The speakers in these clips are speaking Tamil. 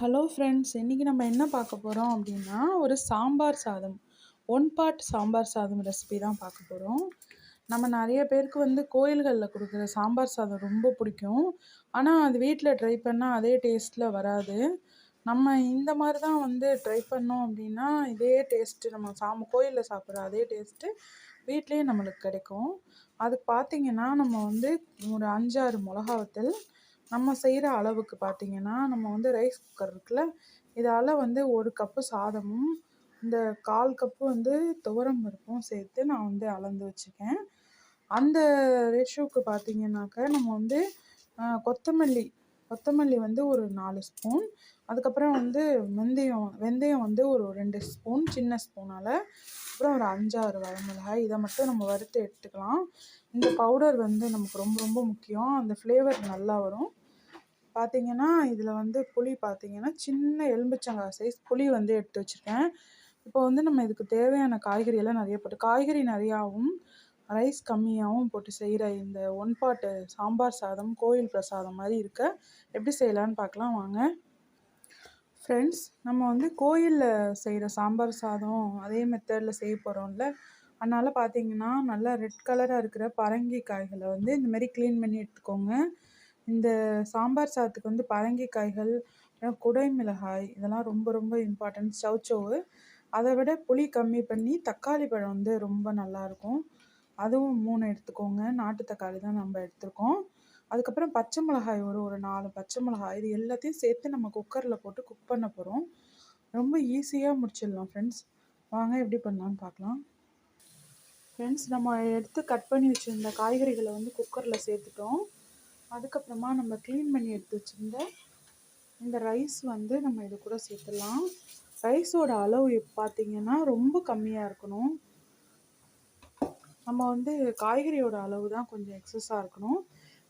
ஹலோ ஃப்ரெண்ட்ஸ் இன்றைக்கி நம்ம என்ன பார்க்க போகிறோம் அப்படின்னா ஒரு சாம்பார் சாதம். ஒன் பார்ட் சாம்பார் சாதம் ரெசிபி தான் பார்க்க போகிறோம் நம்ம நிறைய பேருக்கு வந்து கோயில்களில் கொடுக்குற சாம்பார் சாதம் ரொம்ப பிடிக்கும். ஆனால் அது வீட்டில் ட்ரை பண்ணால் அதே டேஸ்ட்டில் வராது. நம்ம இந்த மாதிரி தான் வந்து ட்ரை பண்ணோம் அப்படின்னா இதே டேஸ்ட்டு நம்ம சாம் கோயிலில் சாப்பிட்ற அதே டேஸ்ட்டு வீட்லேயே நம்மளுக்கு கிடைக்கும். அதுக்கு பார்த்திங்கன்னா நம்ம வந்து ஒரு அஞ்சாறு மிளகா வத்தல் நம்ம செய்கிற அளவுக்கு பார்த்திங்கன்னா நம்ம வந்து ரைஸ் குக்கர் இருக்குல்ல இதால் வந்து ஒரு கப்பு சாதமும் இந்த கால் கப்பு வந்து துவரம் பருப்பும் சேர்த்து நான் வந்து அளந்து வச்சுக்கேன். அந்த ரேஷியோவுக்கு பார்த்திங்கனாக்க நம்ம வந்து கொத்தமல்லி கொத்தமல்லி வந்து ஒரு நாலு ஸ்பூன் அதுக்கப்புறம் வந்து வெந்தயம் வெந்தயம் வந்து ஒரு ரெண்டு ஸ்பூன் சின்ன ஸ்பூனால் அப்புறம் ஒரு அஞ்சாறு வரமிளகாய் இதை மட்டும் நம்ம வறுத்து எடுத்துக்கலாம். இந்த பவுடர் வந்து நமக்கு ரொம்ப ரொம்ப முக்கியம். அந்த ஃப்ளேவர் நல்லா வரும். பார்த்தீங்கன்னா இதில் வந்து புளி பார்த்தீங்கன்னா சின்ன எலும்பிச்சங்காய் சைஸ் புளி வந்து எடுத்து வச்சுருக்கேன். இப்போ வந்து நம்ம இதுக்கு தேவையான காய்கறியெல்லாம் நிறைய போட்டு காய்கறி நிறையாவும் ரைஸ் கம்மியாகவும் போட்டு செய்கிற இந்த ஒன் பாட்டு சாம்பார் சாதம் கோயில் பிரசாதம் மாதிரி இருக்க. எப்படி செய்யலான்னு பார்க்கலாம் வாங்க. ஃப்ரெண்ட்ஸ் நம்ம வந்து கோயிலில் செய்கிற சாம்பார் சாதம் அதே மெத்தடில் செய்ய போகிறோம்ல அதனால் பார்த்தீங்கன்னா நல்லா ரெட் கலராக இருக்கிற பரங்கி காய்களை வந்து இந்தமாரி க்ளீன் பண்ணி எடுத்துக்கோங்க. இந்த சாம்பார் சாதத்துக்கு வந்து பரங்கிக்காய்கள் குடை மிளகாய் இதெல்லாம் ரொம்ப ரொம்ப இம்பார்ட்டன்ட் சவுச்சோவு அதை விட புளி கம்மி பண்ணி தக்காளி பழம் வந்து ரொம்ப நல்லாயிருக்கும் அதுவும் மூணு எடுத்துக்கோங்க. நாட்டு தக்காளி தான் நம்ம எடுத்துருக்கோம். அதுக்கப்புறம் பச்சை மிளகாய் ஒரு ஒரு நாலு பச்சை மிளகாய். இது எல்லாத்தையும் சேர்த்து நம்ம குக்கரில் போட்டு குக் பண்ண போகிறோம் ரொம்ப ஈஸியாக முடிச்சிடலாம் ஃப்ரெண்ட்ஸ் வாங்க எப்படி பண்ணலான்னு பார்க்கலாம். ஃப்ரெண்ட்ஸ் நம்ம எடுத்து கட் பண்ணி வச்சுருந்த காய்கறிகளை வந்து குக்கரில் சேர்த்துட்டோம். அதுக்கப்புறமா நம்ம க்ளீன் பண்ணி எடுத்து வச்சுருந்த இந்த ரைஸ் வந்து நம்ம இது கூட சேர்த்துடலாம். ரைஸோட அளவு பார்த்திங்கன்னா ரொம்ப கம்மியாக இருக்கணும். நம்ம வந்து காய்கறியோட அளவு தான் கொஞ்சம் எக்ஸஸாக இருக்கணும்.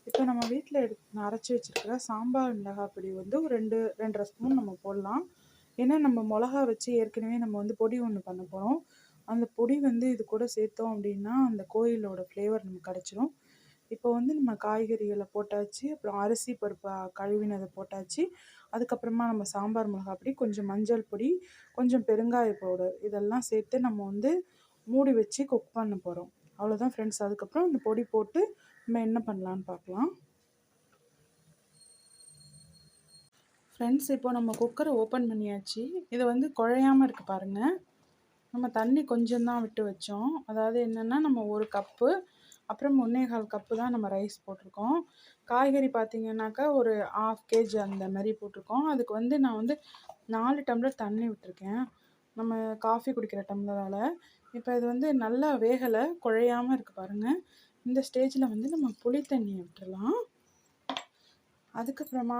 இப்போ நம்ம வீட்டில் எடு அரைச்சி வச்சுருக்கிற சாம்பார் மிளகாய் பொடி வந்து ஒரு ரெண்டு ரெண்டரை ஸ்பூன் நம்ம போடலாம். ஏன்னா நம்ம மிளகா வச்சு ஏற்கனவே நம்ம வந்து பொடி ஒன்று பண்ண போகிறோம் அந்த பொடி வந்து இது கூட சேர்த்தோம் அப்படின்னா அந்த கோயிலோட ஃப்ளேவர் நமக்கு கிடச்சிரும். இப்போ வந்து நம்ம காய்கறிகளை போட்டாச்சு அப்புறம் அரிசி பருப்பு கழுவினதை போட்டாச்சு அதுக்கப்புறமா நம்ம சாம்பார் மிளகா பொடி கொஞ்சம் மஞ்சள் பொடி கொஞ்சம் பெருங்காய பவுடர் இதெல்லாம் சேர்த்து நம்ம வந்து மூடி வச்சு குக் பண்ண போகிறோம் அவ்வளோதான் ஃப்ரெண்ட்ஸ் அதுக்கப்புறம் இந்த பொடி போட்டு நம்ம என்ன பண்ணலான்னு பார்க்கலாம். ஃப்ரெண்ட்ஸ் இப்போ நம்ம குக்கரை ஓப்பன் பண்ணியாச்சு. இதை வந்து குழையாமல் இருக்குது பாருங்கள் நம்ம தண்ணி கொஞ்சம் தான் விட்டு வச்சோம். அதாவது என்னென்னா நம்ம ஒரு கப்பு அப்புறம் ஒன்றே கால் கப்பு தான் நம்ம ரைஸ் போட்டிருக்கோம். காய்கறி பார்த்திங்கனாக்கா ஒரு ஆஃப் கேஜி அந்த மாதிரி போட்டிருக்கோம். அதுக்கு வந்து நான் வந்து நாலு டம்ளர் தண்ணி விட்டுருக்கேன். நம்ம காஃபி குடிக்கிற டம்ளரால். இப்போ இது வந்து நல்லா வேகலை குழையாமல் இருக்குது பாருங்கள் இந்த ஸ்டேஜில் வந்து நம்ம புளி தண்ணியை விட்டுடலாம் அதுக்கப்புறமா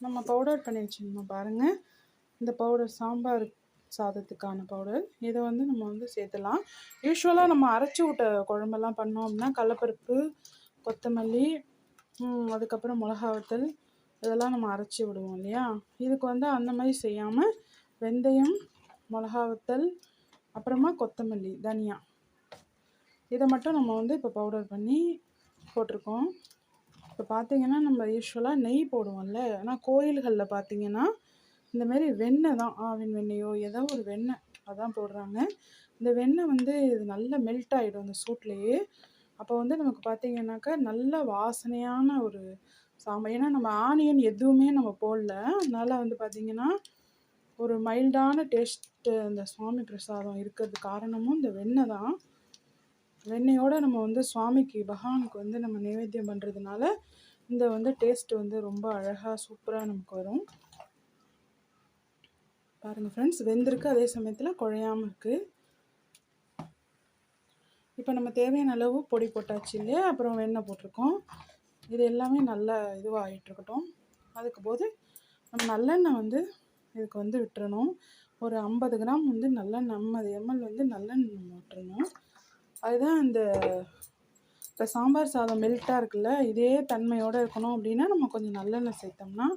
நம்ம பவுடர் பண்ணி வச்சுருந்தோம் பாருங்கள் இந்த பவுடர் சாம்பார் சாதத்துக்கான பவுடர். இதை வந்து நம்ம வந்து சேர்த்துலாம். யூஸ்வலாக நம்ம அரைச்சி விட்ட குழம்பெல்லாம் பண்ணோம் அப்படின்னா கடலப்பருப்பு கொத்தமல்லி அதுக்கப்புறம் மிளகா வத்தல் இதெல்லாம் நம்ம அரைச்சி விடுவோம் இல்லையா? இதுக்கு வந்து அந்த மாதிரி செய்யாமல் வெந்தயம் மிளகா வத்தல் அப்புறமா கொத்தமல்லி தனியா. இதை மட்டும் நம்ம வந்து இப்போ பவுடர் பண்ணி போட்டிருக்கோம். இப்போ பார்த்திங்கன்னா நம்ம யூஸ்வலாக நெய் போடுவோம்ல. ஆனால் கோயில்களில் பார்த்திங்கன்னா இந்தமாரி வெண்ணெய் தான். ஆவின் வெண்ணெயோ ஏதோ ஒரு வெண்ணெய் அதான் போடுறாங்க. இந்த வெண்ணெய் வந்து இது நல்லா மெல்ட் ஆகிடும் அந்த சூட்லேயே. அப்போ வந்து நமக்கு பார்த்திங்கனாக்கா நல்ல வாசனையான ஒரு சாம்பார். ஏன்னா நம்ம ஆனியன் எதுவுமே நம்ம போடல. அதனால் வந்து பார்த்திங்கன்னா ஒரு மைல்டான டேஸ்ட்டு அந்த சுவாமி பிரசாதம் இருக்கிறது காரணமும் இந்த வெண்ணெய் தான். வெண்ணெயோடு நம்ம வந்து சுவாமிக்கு பகவானுக்கு வந்து நம்ம நைவேத்தியம் பண்ணுறதுனால இந்த வந்து டேஸ்ட்டு வந்து ரொம்ப அழகாக சூப்பராக நமக்கு வரும். பாருங்கள் ஃப்ரெண்ட்ஸ் வெந்திருக்கு அதே சமயத்தில் குழையாமல் இருக்குது இப்போ நம்ம தேவையான அளவு பொடி போட்டாச்சு இல்லையா? அப்புறம் வெண்ணெய் போட்டிருக்கோம். இது எல்லாமே நல்லா இதுவாகிட்டுருக்கட்டும் அதுக்கு போது நம்ம நல்லெண்ணெய் வந்து இதுக்கு வந்து விட்டுறணும். ஒரு ஐம்பது கிராம் வந்து நல்லெண்ணெய் ஐம்பது எம்எல் வந்து நல்லெண்ணெய் நம்ம விட்டுறணும். அதுதான் இந்த இப்போ சாம்பார் சாதம் மெல்ட்டாக இருக்குல்ல இதே தன்மையோடு இருக்கணும் அப்படின்னா நம்ம கொஞ்சம் நல்லெண்ணெய் சேர்த்தோம்னா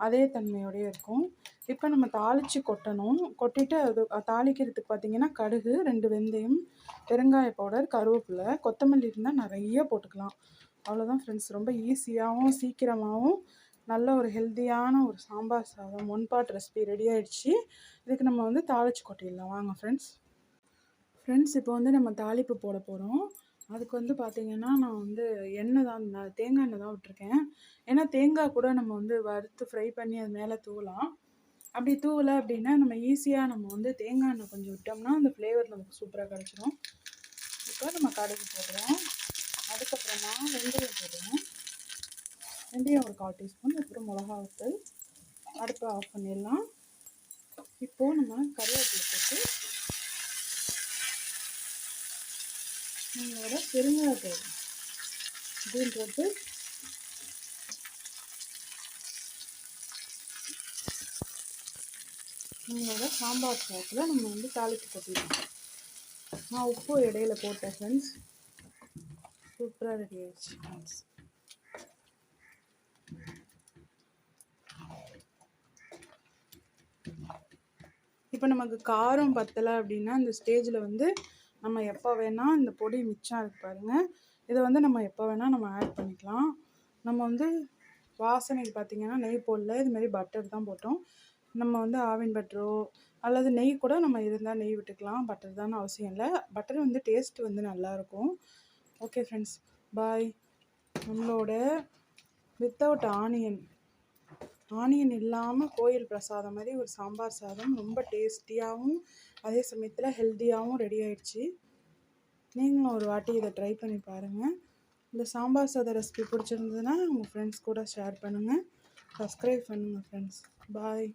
அதே தன்மையோடய இருக்கும். இப்போ நம்ம தாளித்து கொட்டணும். கொட்டிட்டு அது தாளிக்கிறதுக்கு பார்த்திங்கன்னா கடுகு ரெண்டு வெந்தயம் பெருங்காய பவுடர் கருவேப்பிலை கொத்தமல்லி இருந்தால் நிறைய போட்டுக்கலாம். அவ்வளோதான் ஃப்ரெண்ட்ஸ் ரொம்ப ஈஸியாகவும் சீக்கிரமாகவும் நல்ல ஒரு ஹெல்த்தியான ஒரு சாம்பார் சாதம் ஒன் பாட் ரெசிபி ரெடி ஆகிடுச்சு இதுக்கு நம்ம வந்து தாளித்து கொட்டிடலாம். வாங்க ஃப்ரெண்ட்ஸ் ஃப்ரெண்ட்ஸ் இப்போ வந்து நம்ம தாளிப்பு போட போகிறோம் அதுக்கு வந்து பார்த்திங்கன்னா நான் வந்து எண்ணெய் தான் தேங்காய் எண்ணெய் தான் விட்டுருக்கேன். ஏன்னா தேங்காய் கூட நம்ம வந்து வறுத்து ஃப்ரை பண்ணி அது மேலே தூவலாம். அப்படி தூவலை அப்படின்னா நம்ம ஈஸியாக நம்ம வந்து தேங்காய் எண்ணெய் கொஞ்சம் விட்டோம்னா அந்த ஃப்ளேவர் நமக்கு சூப்பராக கிடச்சிரும். இப்போ நம்ம கடுகு போடுறோம் அதுக்கப்புறமா வெந்தயம் போடுறோம் வெந்தயம் ஒரு கால் டீஸ்பூன் அப்புறம் மிளகா வத்தல் அடுப்பை ஆஃப் பண்ணிடலாம். இப்போது நம்ம கருவேப்பிலை போட்டு நம்மளோட பெருங்காயத்தூள் இதையும் போட்டு நம்மளோட சாம்பார் சாதத்தில் நம்ம வந்து தாளித்து கொட்டிடலாம் நான் உப்பு இடையில போட்டேன் ஃப்ரெண்ட்ஸ் சூப்பராக ரெடி ஆயிடுச்சு ஃப்ரெண்ட்ஸ் இப்போ நமக்கு காரம் பத்தலை அப்படின்னா இந்த ஸ்டேஜில் வந்து நம்ம எப்போ வேணால் இந்த பொடி மிச்சம் இருக்கு பாருங்கள் இதை வந்து நம்ம எப்போ வேணால் நம்ம ஆட் பண்ணிக்கலாம். நம்ம வந்து வாசனைக்கு பார்த்திங்கன்னா நெய் போடல இதுமாரி பட்டர் தான் போட்டோம். நம்ம வந்து ஆவின் பட்டரோ அல்லது நெய் கூட நம்ம இருந்தால் நெய் விட்டுக்கலாம். பட்டர் தான் அவசியம் இல்லை. பட்டர் வந்து டேஸ்ட் வந்து நல்லாயிருக்கும் ஓகே ஃப்ரெண்ட்ஸ் பாய் நம்மளோட வித்தவுட் ஆனியன் ஆனியன் இல்லாமல் கோயில் பிரசாதம் மாதிரி ஒரு சாம்பார் சாதம் ரொம்ப டேஸ்டியாகவும் அதே சமயத்தில் ஹெல்த்தியாகவும் ரெடி ஆயிடுச்சு. நீங்களும் ஒரு வாட்டி இதை ட்ரை பண்ணி பாருங்கள் இந்த சாம்பார் சாதம் ரெசிபி பிடிச்சிருந்ததுன்னா உங்கள் ஃப்ரெண்ட்ஸ் கூட ஷேர் பண்ணுங்கள் சப்ஸ்கிரைப் பண்ணுங்கள் ஃப்ரெண்ட்ஸ் பாய்